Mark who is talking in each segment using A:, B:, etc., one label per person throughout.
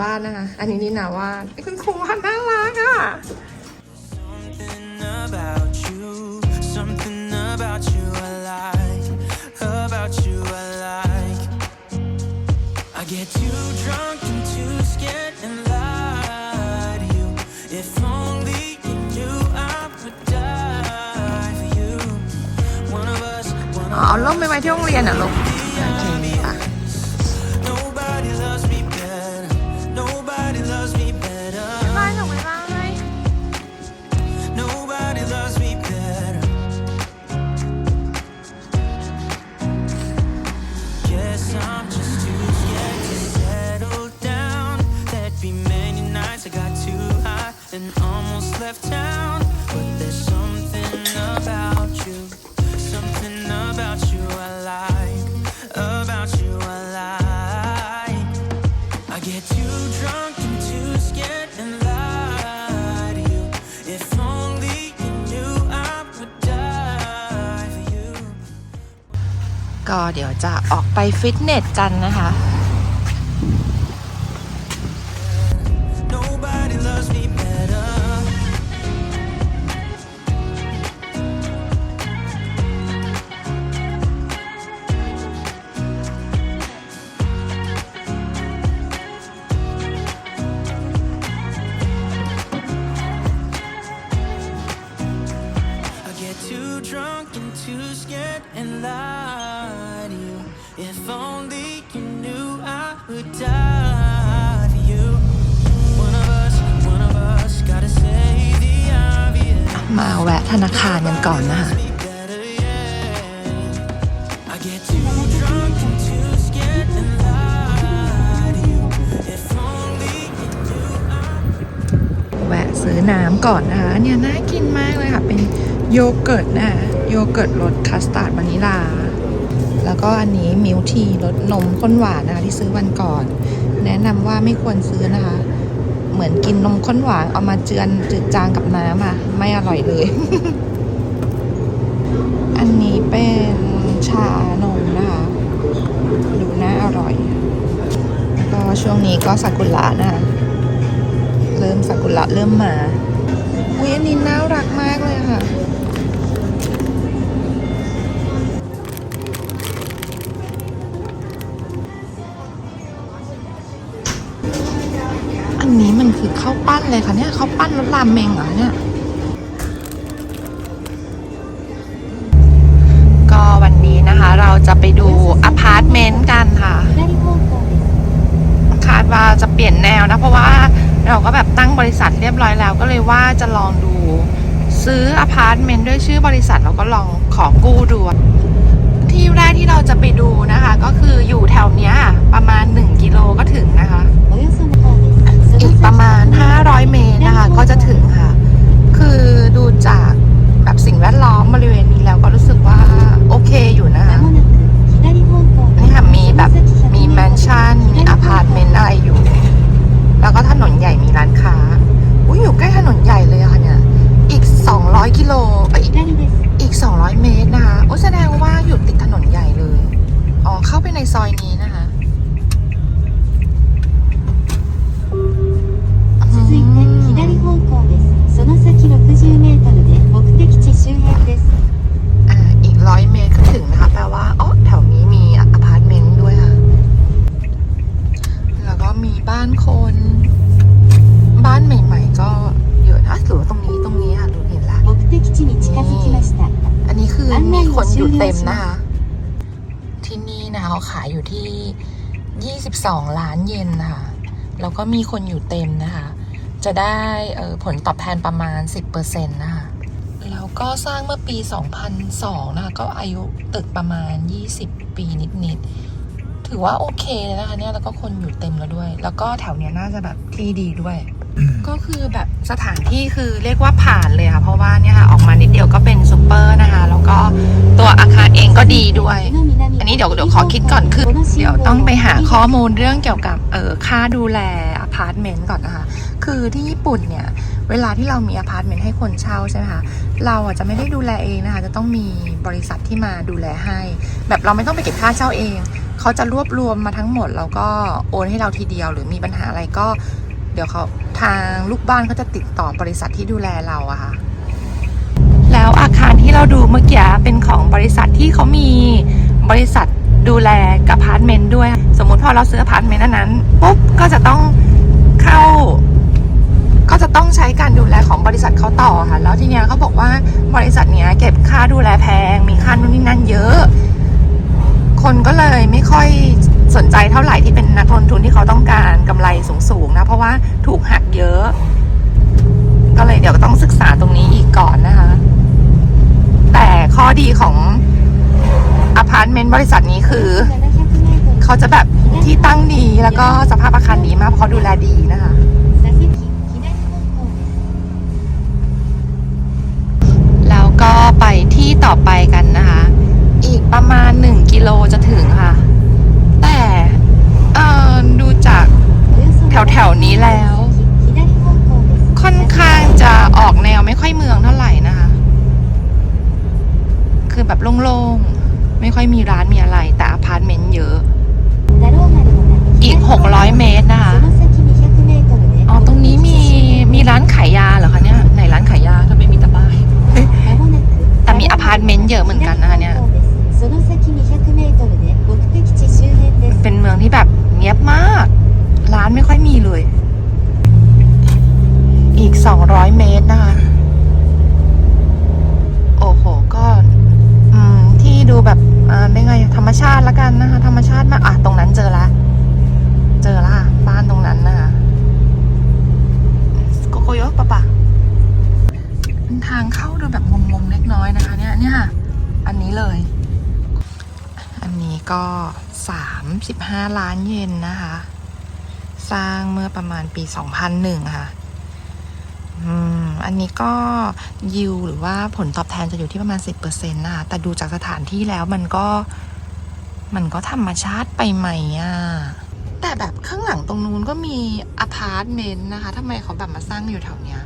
A: วาดนะคะ อันนี้นี่นาวาดคุณครูวาดน่ารักอะ
B: Something about you, something about you I like, about you I like. I get too drunk and too scared and lie to you. If only you knew I would die for you. One of us, one
A: อ๋
B: of
A: อเอาร่มไปไว้ที่โรงเรียนเหรอลูก
B: left town. But there's something about you, something about you I like, about you I like. I get too drunk and too scared and lie to you. If only you knew I would die for you.
A: ก็เดี๋ยวจะออกไปฟิตเนสกันนะคะ
B: If only you knew I would die for you. One of us, one of us, gotta say the obvious.
A: มาแวะธนาคารกันก่อนนะคะ
B: Me better, yeah. I get too drunk and too scared and lie to you. If only you knew I
A: แวะซื้อน้ำก่อนนะคะอันเนี่ยน่ากินมากเลยค่ะ เป็นโยเกิร์ตนะโยเกิร์ตรสคัสตาร์ดวานิลา แล้วก็อันนี้มิลทีรสนมข้นหวานนะคะที่ซื้อวันก่อน แนะนำว่าไม่ควรซื้อนะคะ เหมือนกินนมข้นหวานเอามาเจือนจืดจางกับน้ำอะ ไม่อร่อยเลย อันนี้เป็นชานมนะคะดูน่าอร่อยแล้วก็ช่วงนี้ก็ซากุระนะคะเริ่มซากุระเริ่มมาอุ้ยอันนี้น่ารักมากเลยค่ะ ข้าวปั้นเลยค่ะเนี่ยข้าวปั้นรสลามเมงเหรอเนี่ยก็วันนี้นะคะเราจะไปดูอพาร์ตเมนต์กันค่ะคาดว่าจะเปลี่ยนแนวนะ เพราะว่าเราก็แบบตั้งบริษัทเรียบร้อยแล้ว ก็เลยว่าจะลองดูซื้ออพาร์ตเมนต์ด้วยชื่อบริษัทเราก็ลองขอกู้ดูที่แรกที่เราจะไปดู 2 ล้านเยนนะคะแล้วก็มีคนอยู่เต็มนะคะ จะได้ผลตอบแทนประมาณ 10%นะคะ แล้วก็สร้างเมื่อปี 2002 นะคะ ก็อายุตึกประมาณ 20 ปีนิดๆ ถือถือว่าโอเคเลยนะคะเนี่ยแล้วก็คนอยู่เต็มแล้วด้วย แล้วก็แถวเนี้ยน่าจะแบบที่ดีด้วย ก็คือแบบสถานที่คือเรียกว่าผ่านเลยค่ะ เพราะว่าเนี่ยค่ะออกมานิดเดียวก็เป็นซูเปอร์นะคะ แล้วก็ตัวอาคารเองก็ดีด้วย อันนี้เดี๋ยวเดี๋ยวขอคิดก่อนคือเดี๋ยวต้องไปหาข้อมูลเรื่องเกี่ยวกับเออค่าดูแลอพาร์ตเมนต์ก่อนนะคะ คือที่ญี่ปุ่นเนี่ยเวลาที่เรามีอพาร์ตเมนต์ให้คนเช่าใช่ไหมคะ เราอะจะไม่ได้ดูแลเองนะคะ จะต้องมีบริษัทที่มาดูแลให้ แบบเราไม่ต้องไปเก็บค่าเช่าเอง เขาจะรวบรวมมาทั้งหมด แล้วก็โอนให้เราทีเดียว หรือมีปัญหาอะไรก็ เดี๋ยวเขาทางลูกบ้านเขาจะติดต่อบริษัทที่ดูแลเราอะค่ะ แล้วอาคารที่เราดูเมื่อกี้เป็นของบริษัทที่เขามีบริษัทดูแลกับพาร์ตเมนต์ด้วย สมมุติพอเราซื้อพาร์ตเมนต์นนั้นปุ๊บก็จะต้องเข้า ก็จะต้องใช้การดูแลของบริษัทเขาต่อค่ะ แล้วทีเนี้ยเขาบอกว่าบริษัทเนี้ยเก็บค่าดูแลแพง มีค่านู่นนี่นั่นเยอะ คนก็เลยไม่ค่อยสนใจเท่าไหร่ที่เป็นนักลงทุนที่เขาต้องการกำไรสูงๆนะ เพราะว่าถูกหักเยอะ ก็เลยเดี๋ยวต้องศึกษาตรงนี้อีกก่อนนะคะ แต่ข้อดีของอพาร์ตเมนต์บริษัทนี้คือ เขาจะแบบที่ตั้งดีแล้วก็สภาพอาคารดีมากเพราะเขาดูแลดีนะคะแล้วก็ไปที่ต่อไปกันนะคะ อีกประมาณ 1 กิโลจะถึงค่ะ แต่เออดูจากแถวๆนี้แล้ว ค่อนข้างจะออกแนวไม่ค่อยเมืองเท่าไหร่นะคะ คือแบบโล่งๆ ไม่ค่อยมีร้านมีอะไร แต่อพาร์ตเมนต์เยอะ อีก 600 เมตรนะคะ อ๋อ ตรงนี้มีมีร้านขายยาเหรอคะเนี่ยไหนร้านขายยาทำไมมีแต่ป้าย แต่มีอพาร์ตเมนต์เยอะเหมือนกันนะคะเนี่ย เป็นเมืองที่แบบเงียบมาก ร้านไม่ค่อยมีเลย อีก 200 เมตรนะคะ โอ้โห ก็ อืม ที่ดูแบบ อ่าได้ไง ธรรมชาติละกันนะคะ ธรรมชาติมาก อะ ตรงนั้นเจอละ เจอละค่ะบ้านตรงนั้นนะคะโกโกโยปะปะเป็นทางเข้าดูแบบงงๆเล็กน้อยนะคะ เนี่ย เนี่ยค่ะอันนี้เลย อันนี้ ก็ 35 ล้านเยนนะคะ สร้างเมื่อประมาณปี 2001 ค่ะอันนี้ก็ยิวหรือว่าผลตอบแทนจะอยู่ที่ประมาณ 10%นะคะแต่ดูจากสถานที่แล้วมันก็มันก็ธรรมชาติไปไหมอะ แต่แบบข้างหลังตรงนู้นก็มีอพาร์ตเมนต์นะคะทำไมเขาแบบมาสร้างอยู่แถวเนี้ย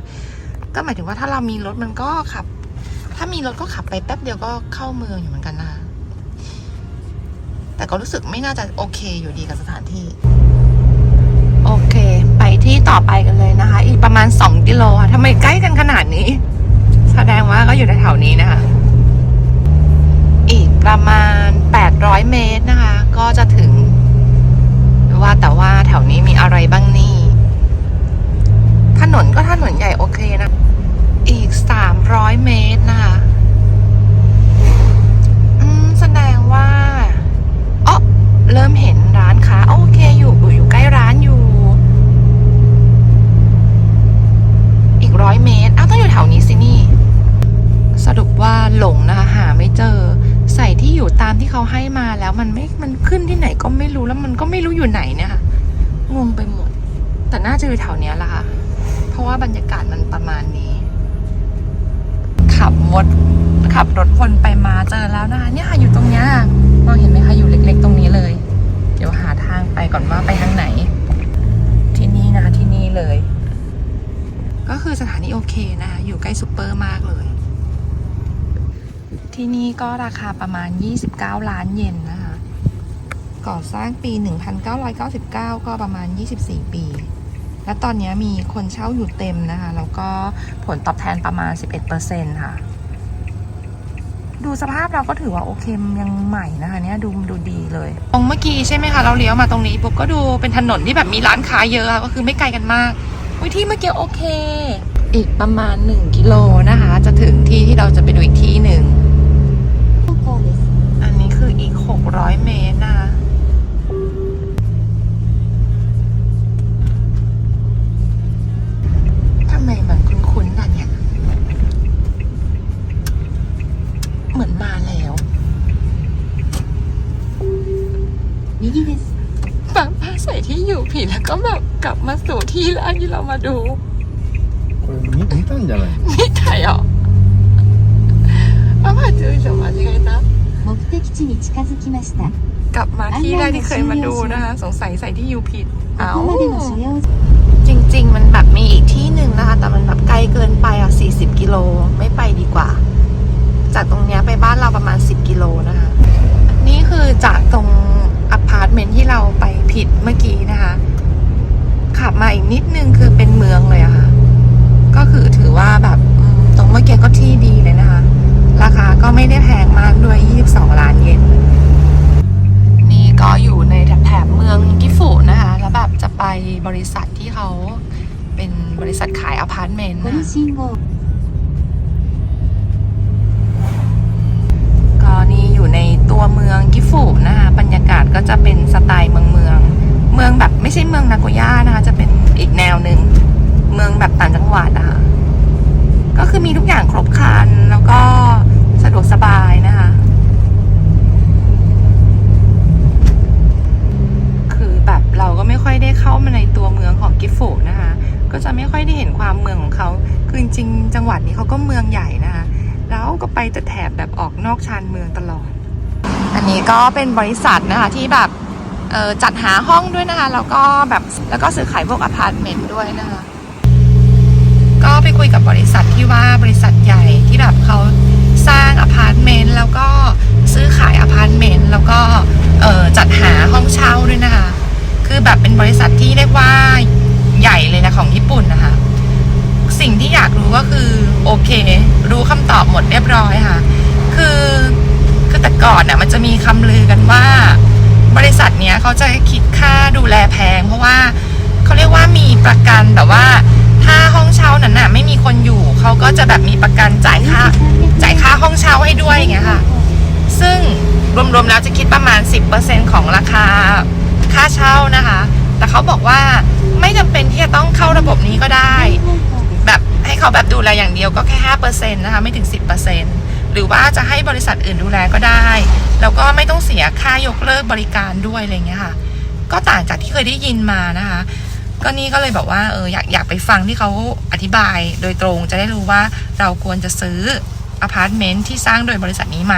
A: ก็หมายถึงว่าถ้าเรามีรถมันก็ขับ ถ้ามีรถก็ขับไปแป๊บเดียวก็เข้าเมืองอยู่เหมือนกันนะคะ แต่ก็รู้สึกไม่น่าจะโอเคอยู่ดีกับสถานที่ โอเค ไปที่ต่อไปกันเลยนะคะ อีกประมาณ 2 กิโลค่ะทำไมใกล้กันขนาดนี้ แสดงว่าก็อยู่ในแถวนี้นะคะ อีกประมาณ 800 เมตรนะคะ ก็จะถึง อยู่ใกล้ซูเปอร์มากเลย ที่นี่ก็ราคาประมาณ 29 ล้านเยนนะคะ ก่อสร้างปี 1999 ก็ประมาณ 24 ปี และตอนนี้มีคนเช่าอยู่เต็มนะคะ แล้วก็ผลตอบแทนประมาณ 11%ค่ะ ดูสภาพเราก็ถือว่าโอเคยังใหม่นะคะเนี่ยดูดูดีเลย ตรงเมื่อกี้ใช่ไหมคะ เราเลี้ยวมาตรงนี้ปุ๊บก็ดูเป็นถนนที่แบบมีร้านค้าเยอะก็คือไม่ไกลกันมากที่เมื่อกี้โอเค อีกประมาณ 1 กิโลนะคะ จะถึงที่ที่เราจะไปดูอีกที่หนึ่ง อันนี้คืออีก 600 เมตรนะทำไมมันคุ้นๆกันเนี่ย เหมือนมาแล้วนี่ฟังผ้าใส่ที่อยู่ผิดแล้วก็แบบกลับมาสู่ที่แล้วที่เรามาดู
C: 見見たんじゃない
A: ไม่ไทยหรอป้าพาจูจบมาใช่ไหมจ๊ะ
D: 目的地に近づきました
A: กลับมาที่แรกที่เคยมาดูนะคะ สงสัยใส่ที่อยู่ผิด
D: こ
A: เอ้า
D: こまでの所要
A: จริง ๆ มันแบบมีอีกที่หนึ่งนะคะ แต่มันแบบไกลเกินไปอ่ะ 40 กิโล ไม่ไปดีกว่า จากตรงเนี้ยไปบ้านเราประมาณ 10 กิโลนะคะ นี่คือจากตรงอพาร์ตเมนต์ที่เราไปผิดเมื่อกี้นะคะ ขับมาอีกนิดนึงคือเป็นเมืองเลยอะค่ะ ก็คือถือว่าแบบตรงเมื่อกี้ก็ที่ดีเลยนะคะ ราคาก็ไม่ได้แพงมากด้วย 22 ล้านเยนนี่ก็อยู่ในแถบเมืองกิฟุนะคะ แล้วแบบจะไปบริษัทที่เขาเป็นบริษัทขายอพาร์ตเมนต์นะก็นี่อยู่ในตัวเมืองกิฟุนะคะ บรรยากาศก็จะเป็นสไตล์เมืองเมือง เมืองแบบไม่ใช่เมืองนาโกย่านะคะ จะเป็นอีกแนวหนึ่ง เมืองแบบต่างจังหวัดนะคะก็คือมีทุกอย่างครบครันแล้วก็สะดวกสบายนะคะ คือแบบเราก็ไม่ค่อยได้เข้ามาในตัวเมืองของกิฟุนะคะ ก็จะไม่ค่อยได้เห็นความเมืองของเขาคือจริงๆจังหวัดนี้เขาก็เมืองใหญ่นะคะแล้วก็ไปแต่แถบแบบออกนอกชานเมืองตลอด อันนี้ก็เป็นบริษัทนะคะที่แบบจัดหาห้องด้วยนะคะ แล้วก็แบบแล้วก็ซื้อขายพวกอพาร์ตเมนต์ด้วยนะคะ ก็ไปคุยกับบริษัทที่ว่าบริษัทใหญ่ที่แบบเขาสร้างอพาร์ตเมนต์แล้วก็ซื้อขายอพาร์ตเมนต์แล้วก็จัดหาห้องเช่าด้วยนะคะ คือแบบเป็นบริษัทที่เรียกว่าใหญ่เลยนะของญี่ปุ่นนะคะ สิ่งที่อยากรู้ก็คือโอเค รู้คำตอบหมดเรียบร้อยค่ะ คือคือแต่ก่อนน่ะมันจะมีคำลือกันว่า บริษัทเนี้ยเขาจะคิดค่าดูแลแพง เพราะว่าเขาเรียกว่ามีประกันแบบว่า ถ้าห้องเช่านั้นน่ะไม่มีคนอยู่เขาก็จะแบบมีประกันจ่ายค่าจ่ายค่าห้องเช่าให้ด้วยอย่างเงี้ยค่ะ ซึ่งรวมๆแล้วจะคิดประมาณ 10%ของราคาค่าเช่านะคะ แต่เขาบอกว่าไม่จำเป็นที่จะต้องเข้าระบบนี้ก็ได้ แบบให้เขาแบบดูแลอย่างเดียวก็แค่ห้าเปอร์เซ็นต์นะคะไม่ถึงสิบเปอร์เซ็นต์หรือว่าจะให้บริษัทอื่นดูแลก็ได้ แล้วก็ไม่ต้องเสียค่ายกเลิกบริการด้วยอะไรเงี้ยค่ะ ก็ต่างจากที่เคยได้ยินมานะคะ ก็นี่ก็เลยแบบว่าเอออยากอยากไปฟังที่เขาอธิบายโดยตรงจะได้รู้ว่าเราควรจะซื้ออพาร์ตเมนต์ที่สร้างโดยบริษัทนี้ไหม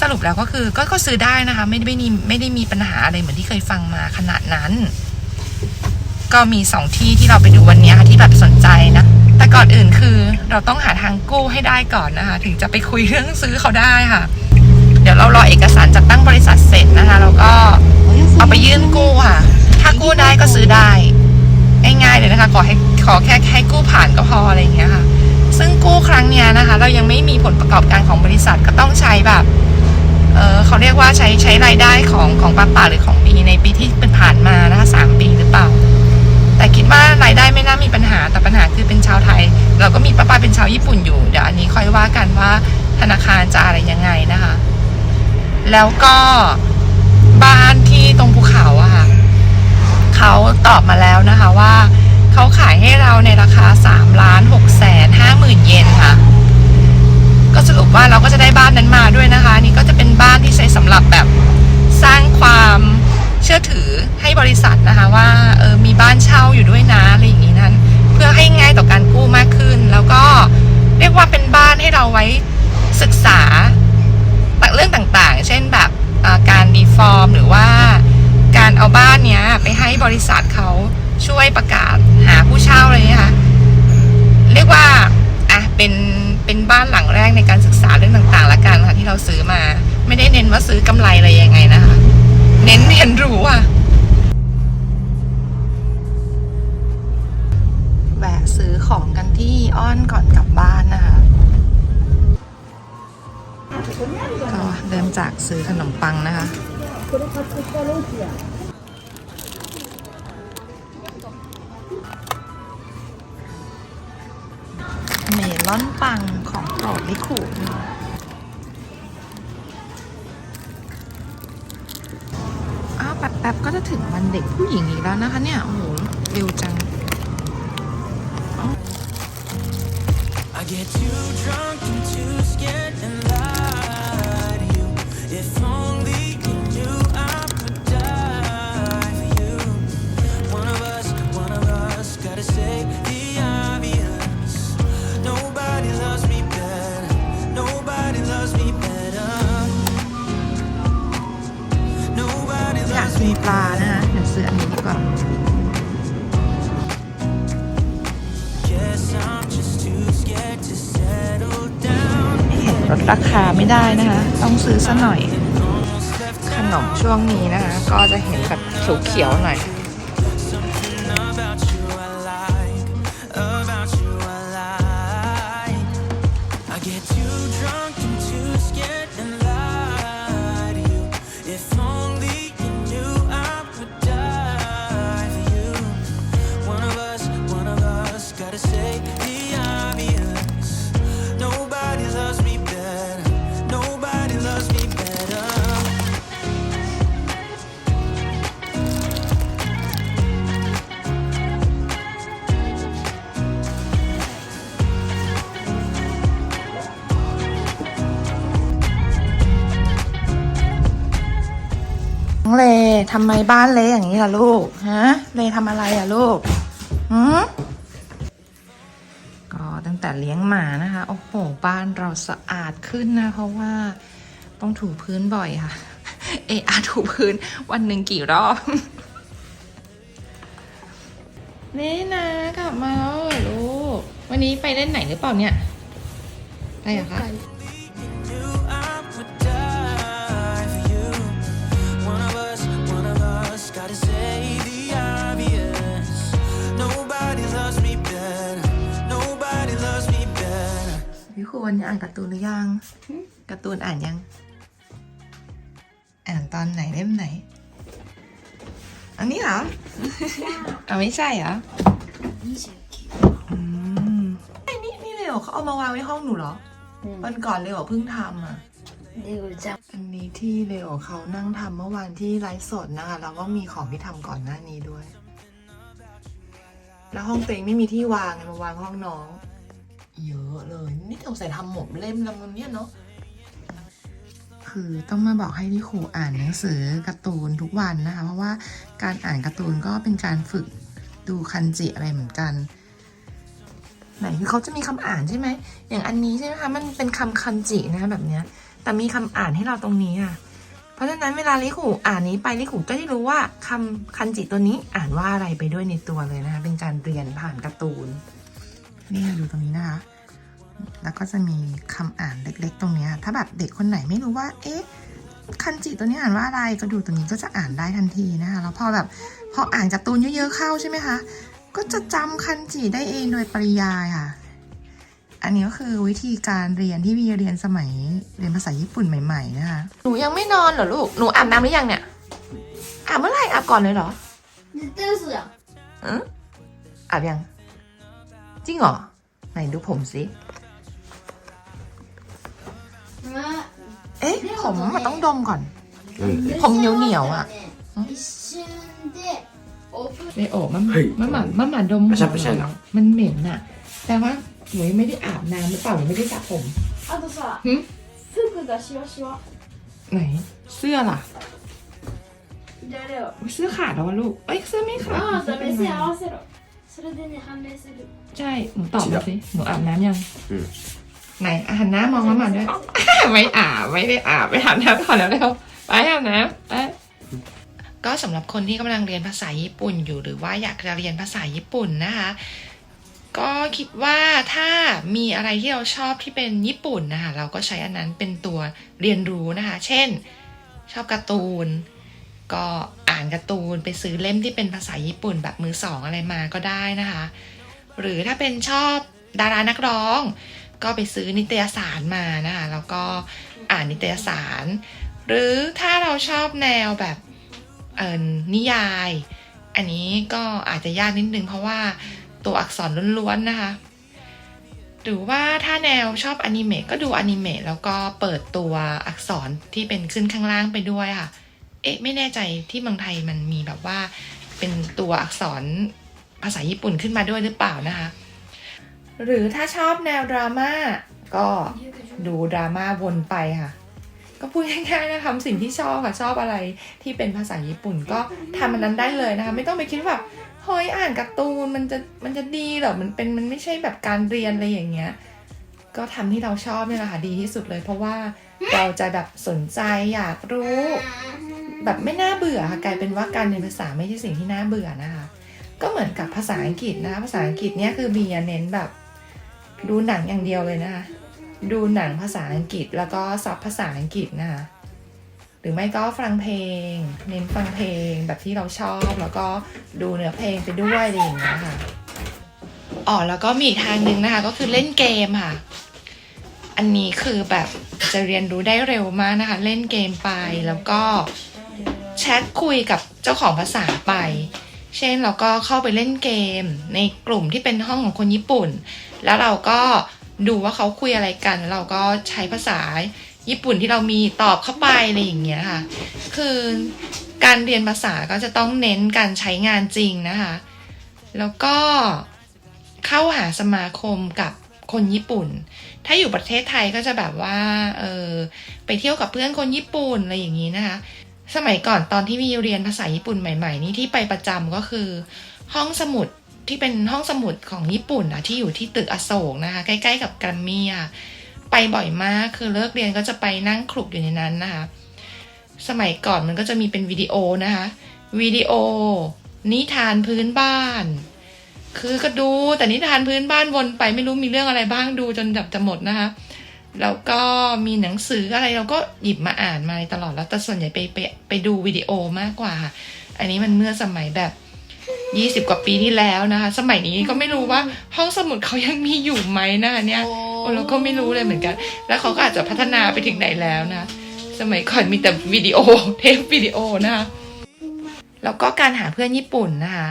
A: สรุปแล้วก็คือก็ก็ซื้อได้นะคะ ไม่ได้ไม่มีไม่ได้มีปัญหาอะไรเหมือนที่เคยฟังมาขนาดนั้น ก็มีสองที่ที่เราไปดูวันนี้ค่ะที่แบบสนใจนะ แต่ก่อนอื่นคือเราต้องหาทางกู้ให้ได้ก่อนนะคะ ถึงจะไปคุยเรื่องซื้อเขาได้ค่ะ เดี๋ยวเรารอเอกสารจัดตั้งบริษัทเสร็จนะคะแล้วก็เอาไปยื่นกู้ค่ะ ถ้ากู้ได้ก็ซื้อได้ ง่ายๆเลยนะคะ ขอให้ขอแค่ให้กู้ผ่านก็พออะไรอย่างเงี้ยค่ะ ซึ่งกู้ครั้งเนี้ยนะคะ เรายังไม่มีผลประกอบการของบริษัทก็ต้องใช้แบบเเขาเรียกว่าใช้ใช้รายได้ของของป้าป่าหรือของบีในปีที่เป็นผ่านมานะคะสามปีหรือเปล่า แต่คิดว่ารายได้ไม่น่ามีปัญหาแต่ปัญหาคือเป็นชาวไทย เราก็มีป้าป้าเป็นชาวญี่ปุ่นอยู่เดี๋ยวอันนี้ค่อยว่ากันว่าธนาคารจะอะไรยังไงนะคะ แล้วก็บ้านที่ตรงภูเขาอะ อบมาแล้วนะคะว่าเขาขายให้เราในราคา3ล้าน6แสน5หมื่นเยนค่ะ ก็สรุปว่าเราก็จะได้บ้านนั้นมาด้วยนะคะ นี่ก็จะเป็นบ้านที่ใช้สำหรับแบบสร้างความเชื่อถือให้บริษัทนะคะว่าเออมีบ้านเช่าอยู่ด้วยนะอะไรอย่างนี้นั้น เพื่อให้ง่ายต่อการกู้มากขึ้น แล้วก็เรียกว่าเป็นบ้านให้เราไว้ศึกษาเรื่องต่างๆ เช่นแบบการดีฟอร์มหรือว่า การเอาบ้านเนี้ย ไปให้บริษัทเขาช่วยประกาศหาผู้เช่าอะไรเงี้ยค่ะเรียกว่าอะเป็นเป็นบ้านหลังแรกในการศึกษาเรื่องต่างๆละกันค่ะที่เราซื้อมา ไม่ได้เน้นว่าซื้อกำไรอะไรยังไงนะคะ เน้นเรียนรู้อะ นะคะเนี่ย โอ้โห เร็วจัง
B: I get too drunk
A: ไม่ได้นะคะ ต้องซื้อซะหน่อย ขนมช่วงนี้นะคะ ก็จะเห็นแบบเขียวๆหน่อย ทำไมบ้านเละอย่างนี้ล่ะลูก ฮะ เลทำอะไรอะลูกหืมก็ตั้งแต่เลี้ยงหมานะคะ โอ้โห บ้านเราสะอาดขึ้นนะ เพราะว่าต้องถูพื้นบ่อยค่ะ เอะอาถูพื้นวันหนึ่งกี่รอบนี่นะกลับมาแล้วลูก วันนี้ไปเล่นไหนหรือเปล่าเนี่ยไรอะคะ ครูวันนี้อ่านการ์ตูนหรือยังการ์ตูนอ่านยัง อ่านตอนไหนเล่มไหน อันนี้เหรอเอาไม่ใช่เหรออืไอ้นี่นี่เลยเหรอเขาเอามาวางไว้ห้องหนูเหรอวันก่อนเลยเหรอเพิ่งทำอะอันนี้ที่เรโอเขานั่งทำเมื่อวานที่ไลฟ์สดนะคะแล้วก็มีของที่ทำก่อนหน้านี้ด้วย แล้วห้องเต็งไม่มีที่วางมาวางห้องน้อง เยอะเลย นี่สงสัยทำหมดเล่มแล้วมันเนี่ยเนาะคือต้องมาบอกให้ที่ครูอ่านหนังสือการ์ตูนทุกวันนะคะ เพราะว่าการอ่านการ์ตูนก็เป็นการฝึกดูคันจิอะไรเหมือนกัน ไหนคือเขาจะมีคำอ่านใช่ไหม อย่างอันนี้ใช่ไหมคะ มันเป็นคำคันจินะคะแบบเนี้ย แต่มีคำอ่านให้เราตรงนี้อะ เพราะฉะนั้นเวลาลิขู่อ่านนี้ไปลิขู่ก็ได้รู้ว่าคำคันจิตัวนี้อ่านว่าอะไรไปด้วยในตัวเลยนะคะ เป็นการเรียนผ่านการ์ตูน นี่ดูตรงนี้นะคะ แล้วก็จะมีคำอ่านเล็ก ๆ ตรงนี้ ถ้าแบบเด็กคนไหนไม่รู้ว่า เอ๊ะ คันจิตัวนี้อ่านว่าอะไร ก็ดูตรงนี้ก็จะอ่านได้ทันทีนะคะ แล้วพอแบบพออ่านจากตูนเยอะๆเข้าใช่ไหมคะ ก็จะจำคันจิได้เองโดยปริยายค่ะ อันนี้ก็คือวิธีการเรียนที่วีเรียนสมัยเรียนภาษาญี่ปุ่นใหม่ ๆ นะคะ หนูยังไม่นอนเหรอลูก หนูอาบน้ำหรือยังเนี่ย อาบเมื่อไหร่อาบก่อนเลยเหรอ
D: เต้นเสื
A: ออาบยัง จริงเหรอ ไหนดูผมสิ เอ๊ะ ผมมันต้องดมก่อน ผมเหนียวเหนียวๆอ่ะ
D: 一瞬でお風呂
A: เลโอมัน
C: เฮ้ย
A: มันหมันมันหมันดม
C: ไม่ใช่ไม่ใช่หรอ
A: มันเหม็นอะแต่ว่าหนูยังไม่ได้อาบน้ำหรือเปล่าหนูไม่ได้สระผม
D: あとさ
A: ん
D: 服がシワシワ
A: ไหน เสื้อล่ะ
D: やれよ
A: เสื้อขาดแล้ววะลูก เอ้ยเสื้อไม่ขาด
D: ああそ
A: ไม่
D: れ
A: เป็น
D: 目
A: ไร
D: 線合わせろそれでね判明する
A: ใช่ หนูตอบมาสิ หนูอาบน้ำยัง
C: อืม
A: ไหนอาหันหน้ามองมาหมาด้วยไม่อาบไม่ได้อาบไปอาบน้ำก่อนแล้วเร็วไปอาบน้ำไปก็สำหรับคนที่กำลังเรียนภาษาญี่ปุ่นอยู่หรือว่าอยากจะเรียนภาษาญี่ปุ่นนะคะ ก็คิดว่าถ้ามีอะไรที่เราชอบที่เป็นญี่ปุ่นนะคะเราก็ใช้อันนั้นเป็นตัวเรียนรู้นะคะ เช่น ชอบการ์ตูน ก็อ่านการ์ตูนไปซื้อเล่มที่เป็นภาษาญี่ปุ่นแบบมือสองอะไรมาก็ได้นะคะ หรือถ้าเป็นชอบดารานักร้อง ก็ไปซื้อนิตยสารมานะคะแล้วก็อ่านนิตยสาร หรือถ้าเราชอบแนวแบบเออนิยาย อันนี้ก็อาจจะยากนิดนึงเพราะว่าตัวอักษรล้วนๆนะคะ หรือว่าถ้าแนวชอบอนิเมะก็ดูอนิเมะแล้วก็เปิดตัวอักษรที่เป็นขึ้นข้างล่างไปด้วยค่ะ เอ๊ะไม่แน่ใจที่เมืองไทยมันมีแบบว่า เป็นตัวอักษรภาษาญี่ปุ่นขึ้นมาด้วยหรือเปล่านะคะ หรือถ้าชอบแนวดราม่าก็ดูดราม่าวนไปค่ะ ก็พูดง่ายๆนะทำสิ่งที่ชอบค่ะชอบอะไรที่เป็นภาษาญี่ปุ่นก็ทำมันนั้นได้เลยนะคะ ไม่ต้องไปคิดว่าแบบเฮ้ยอ่านการ์ตูนมันจะมันจะดีเหรอมันเป็นมันไม่ใช่แบบการเรียนอะไรอย่างเงี้ยก็ทำที่เราชอบเนี่ยแหละค่ะดีที่สุดเลย เพราะว่าเราจะแบบสนใจอยากรู้ แบบไม่น่าเบื่อค่ะกลายเป็นว่าการเรียนภาษาไม่ใช่สิ่งที่น่าเบื่อนะคะ ก็เหมือนกับภาษาอังกฤษนะคะภาษาอังกฤษเนี่ยคือบีเน้นแบบ ดูหนังอย่างเดียวเลยนะคะ ดูหนังภาษาอังกฤษแล้วก็ซับภาษาอังกฤษนะคะ หรือไม่ก็ฟังเพลง เน้นฟังเพลงแบบที่เราชอบแล้วก็ดูเนื้อเพลงไปด้วยอะไรอย่างเงี้ยค่ะอ๋อแล้วก็มีอีกทางหนึ่งนะคะก็คือเล่นเกมค่ะ อันนี้คือแบบจะเรียนรู้ได้เร็วมากนะคะ เล่นเกมไปแล้วก็แชทคุยกับเจ้าของภาษาไป เช่นเราก็เข้าไปเล่นเกม ในกลุ่มที่เป็นห้องของคนญี่ปุ่น แล้วเราก็ดูว่าเขาคุยอะไรกัน เราก็ใช้ภาษาญี่ปุ่นที่เรามีตอบเข้าไปอะไรอย่างเงี้ยค่ะ คือการเรียนภาษาก็จะต้องเน้นการใช้งานจริงนะคะ แล้วก็เข้าหาสมาคมกับคนญี่ปุ่น ถ้าอยู่ประเทศไทยก็จะแบบว่า เออไปเที่ยวกับเพื่อนคนญี่ปุ่นอะไรอย่างนี้นะคะ สมัยก่อนตอนที่มีเรียนภาษาญี่ปุ่นใหม่ ๆ นี่ที่ไปประจำก็คือ ห้องสมุดที่เป็นห้องสมุดของญี่ปุ่นอะที่อยู่ที่ตึกอโศกนะคะ ใกล้ๆกับแกรมมี่อะไปบ่อยมากคือเลิกเรียนก็จะไปนั่งคลุกอยู่ในนั้นนะคะ สมัยก่อนมันก็จะมีเป็นวิดีโอนะคะวิดีโอ นิทานพื้นบ้าน คือก็ดูแต่นิทานพื้นบ้านวนไปไม่รู้มีเรื่องอะไรบ้างดูจนดับจะหมดนะคะ แล้วก็มีหนังสืออะไรเราก็หยิบมาอ่านมาตลอดแล้วแต่ส่วนใหญ่ไปไปไปดูวิดีโอมากกว่าค่ะอันนี้มันเมื่อสมัยแบบยี่สิบกว่าปีที่แล้วนะคะ สมัยนี้ก็ไม่รู้ว่าห้องสมุดเขายังมีอยู่ไหมนะคะเนี่ยโอ้เราก็ไม่รู้เลยเหมือนกัน แล้วเขาก็อาจจะพัฒนาไปถึงไหนแล้วนะ สมัยก่อนมีแต่วิดีโอเทปวิดีโอนะคะแล้วก็การหาเพื่อนญี่ปุ่นนะคะ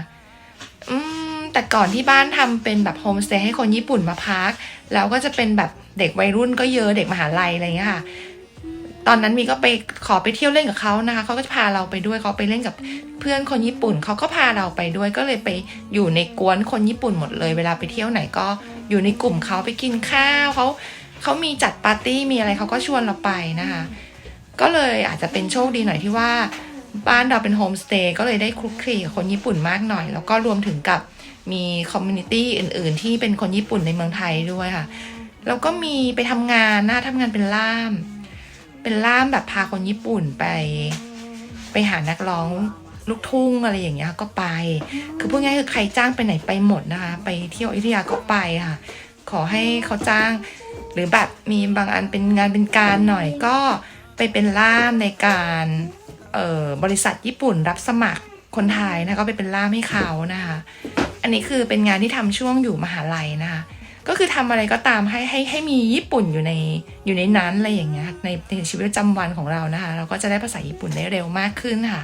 A: อืม แต่ก่อนที่บ้านทำเป็นแบบโฮมสเตย์ให้คนญี่ปุ่นมาพัก แล้วก็จะเป็นแบบเด็กวัยรุ่นก็เยอะเด็กมหาลัยอะไรอย่างเงี้ยค่ะ ตอนนั้นมีก็ไปขอไปเที่ยวเล่นกับเขานะคะเขาก็จะพาเราไปด้วยเขาไปเล่นกับเพื่อนคนญี่ปุ่นเขาก็พาเราไปด้วยก็เลยไปอยู่ในกวนคนญี่ปุ่นหมดเลย เวลาไปเที่ยวไหนก็อยู่ในกลุ่มเขาไปกินข้าวเขาเขามีจัดปาร์ตี้มีอะไรเขาก็ชวนเราไปนะคะ ก็เลยอาจจะเป็นโชคดีหน่อยที่ว่า บ้านเราเป็นโฮมสเตย์ก็เลยได้คลุกคลีกับคนญี่ปุ่นมากหน่อย แล้วก็รวมถึงกับมีคอมมูนิตี้อื่น ๆ ที่เป็นคนญี่ปุ่นในเมืองไทยด้วยค่ะ แล้วก็มีไปทำงานนะทำงานเป็นล่าม เป็นล่ามแบบพาคนญี่ปุ่นไป ไปหานักร้องลูกทุ่งอะไรอย่างเงี้ยก็ไป คือพูดง่ายคือใครจ้างไปไหนไปหมดนะคะ ไปเที่ยวอยุธยาก็ไปค่ะ ขอให้เขาจ้าง หรือแบบมีบางอันเป็นงานเป็นการหน่อยก็ไปเป็นล่ามในการ บริษัทญี่ปุ่นรับสมัครคนไทยนะก็ไปเป็นล่ามให้เขานะคะ อันนี้คือเป็นงานที่ทำช่วงอยู่มหาลัยนะคะ ก็คือทำอะไรก็ตามให้ให้ให้มีญี่ปุ่นอยู่ในอยู่ในนั้นอะไรอย่างเงี้ยในในชีวิตประจำวันของเรานะคะ เราก็จะได้ภาษาญี่ปุ่นได้เร็วมากขึ้นค่ะ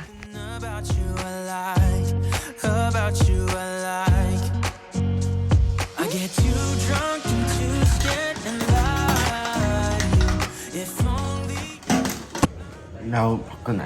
C: เราพักกันไหน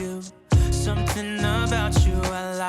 C: you. Something about you I like.